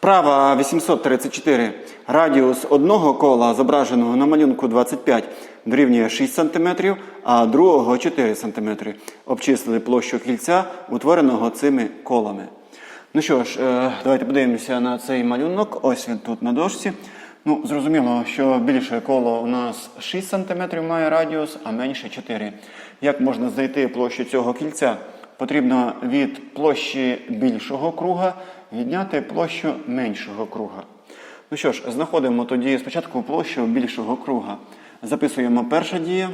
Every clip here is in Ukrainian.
Вправа 834. Радіус одного кола, зображеного на малюнку 25, дорівнює 6 см, а другого 4 см. Обчислили площу кільця, утвореного цими колами. Ну що ж, е, давайте подивимося на цей малюнок. Ось він тут на дошці. Ну, зрозуміло, що більше коло у нас 6 см має радіус, а менше 4. Як можна знайти площу цього кільця? Потрібно від площі більшого круга відняти площу меншого круга. Ну що ж, знаходимо тоді спочатку площу більшого круга. Записуємо перша дія,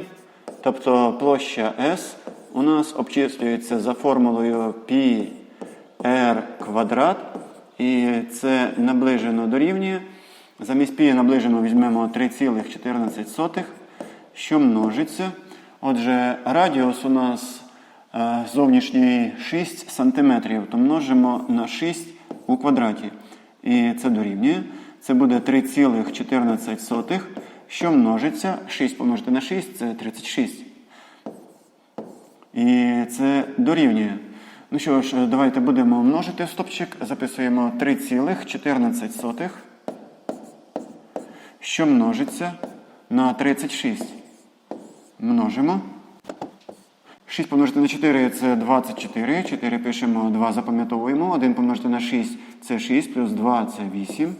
тобто площа S у нас обчислюється за формулою π r квадрат, і це наближено дорівнює. Замість π наближено візьмемо 3,14, що множиться. Отже, радіус у нас е, зовнішній 6 см, то множимо на 6 у квадраті. І це дорівнює. Це буде 3,14, що множиться. 6 помножити на 6 це 36. І це дорівнює. Ну що ж, давайте будемо множити стопчик. Записуємо 3,14, що множиться на 36. Множимо. 6 помножити на 4 це 24. 4 пишемо, 2 запам'ятовуємо. 1 помножити на 6 це 6, плюс 2 це 8.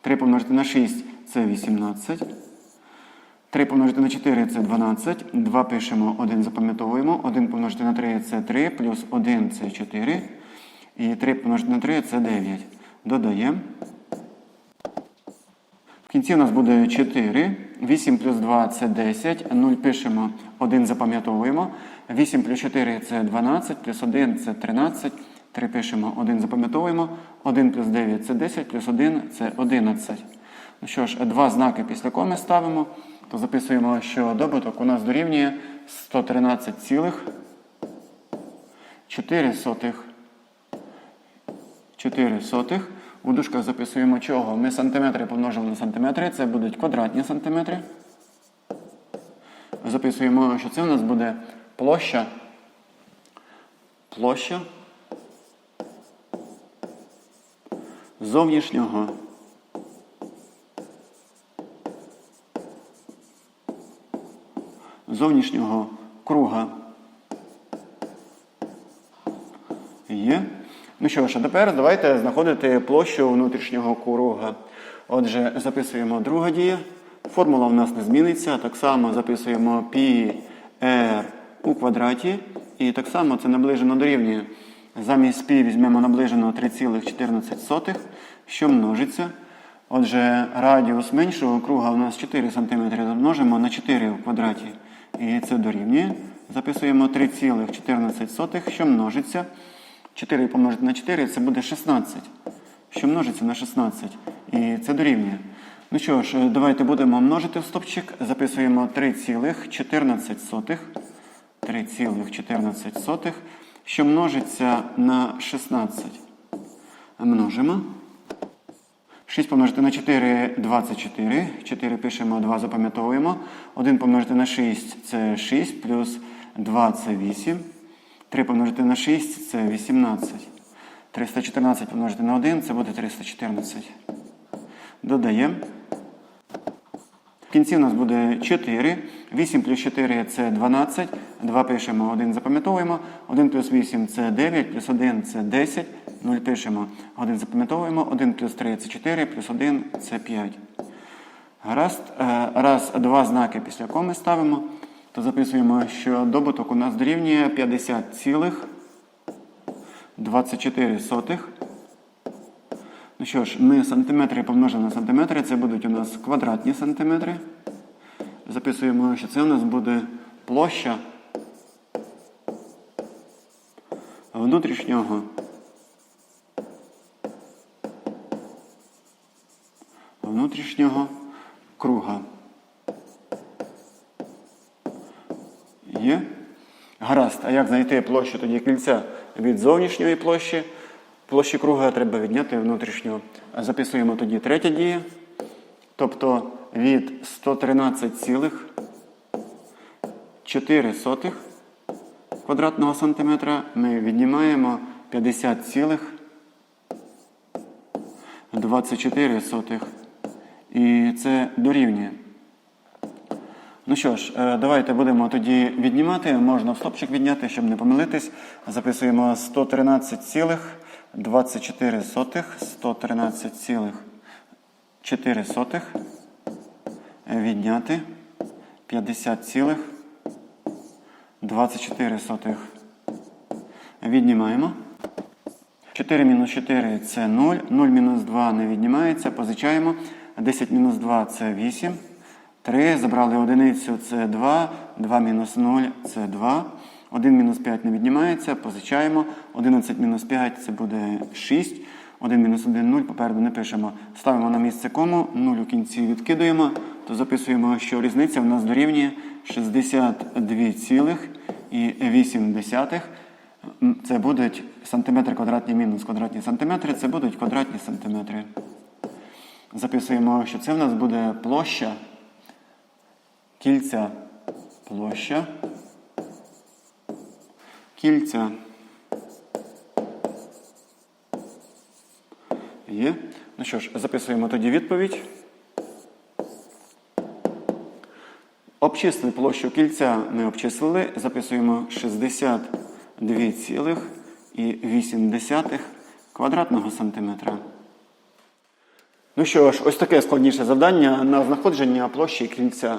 3 помножити на 6 це 18. 3 помножити на 4 це 12. 2 пишемо, 1 запам'ятовуємо. 1 помножити на 3 це 3, плюс 1 це 4. І 3 помножити на 3 це 9. Додаємо. Кінці у нас буде 4. 8 плюс 2 це 10. 0 пишемо, 1 запам'ятовуємо. 8 плюс 4 це 12, плюс 1 це 13. 3 пишемо, 1 запам'ятовуємо. 1 плюс 9 це 10, плюс 1 це 11. Ну що ж, два знаки після коми ставимо, то записуємо, що добуток у нас дорівнює 113,4 сотих. 4 сотих. У дужках записуємо чого? Ми сантиметри помножимо на сантиметри, це будуть квадратні сантиметри. Записуємо, що це у нас буде площа. Площа зовнішнього зовнішнього круга. Є. Ну що ж, а тепер давайте знаходити площу внутрішнього круга. Отже, записуємо друга дія. Формула в нас не зміниться. Так само записуємо π r у квадраті. І так само це наближено дорівнює. Замість π візьмемо наближено 3,14, що множиться. Отже, радіус меншого круга у нас 4 см. Множимо на 4 в квадраті. І це дорівнює. Записуємо 3,14, що множиться. 4 помножити на 4 це буде 16, що множиться на 16. І це дорівнює. Ну що ж, давайте будемо множити в стопчик. Записуємо 3,14. 3,14, що множиться на 16. Множимо. 6 помножити на 4 24. 4 пишемо, 2 запам'ятовуємо. 1 помножити на 6 це 6, плюс 2 це 8. 3 помножити на 6 це 18. 314 помножити на 1 це буде 314. Додаємо. В кінці у нас буде 4. 8 плюс 4 це 12. 2 пишемо, 1 запам'ятовуємо. 1 плюс 8 це 9, плюс 1 це 10. 0 пишемо, 1 запам'ятовуємо. 1 плюс 3 це 4, плюс 1 це 5. Гаразд. Е, Раз, два знаки після коми ставимо, то записуємо, що добуток у нас дорівнює 50,24. Ну що ж, ми сантиметри помножимо на сантиметри, це будуть у нас квадратні сантиметри. Записуємо, що це у нас буде площа внутрішнього внутрішнього круга. Є? Гаразд. А як знайти площу тоді кільця від зовнішньої площі? Площі круга треба відняти внутрішнього. Записуємо тоді третя дія. Тобто від 113,4 квадратного сантиметра ми віднімаємо 50,24 І це дорівнює. Ну що ж, е, давайте будемо тоді віднімати. Можна в стопчик відняти, щоб не помилитись. Записуємо 113,24 113,4. Е, Відняти 50,24. Віднімаємо. 4 мінус 4 це 0. 0 мінус 2 не віднімається. Позичаємо. 10 мінус 2 це 8. 3. Забрали одиницю це 2. 2 мінус 0 це 2. 1 мінус 5 не віднімається. Позичаємо. 11 мінус 5 це буде 6. 1 мінус 1 0. Попереду не пишемо. Ставимо на місце кому. 0 у кінці відкидуємо. То записуємо, що різниця в нас дорівнює 62,8. Це будуть сантиметри квадратні мінус квадратні сантиметри, це будуть квадратні сантиметри. Записуємо, що це в нас буде площа кільця. Площа кільця. Є. Ну що ж, записуємо тоді відповідь. Обчислили площу кільця, ми обчислили. Записуємо 62,8 квадратного сантиметра. Ну що ж, ось таке складніше завдання на знаходження площі кільця.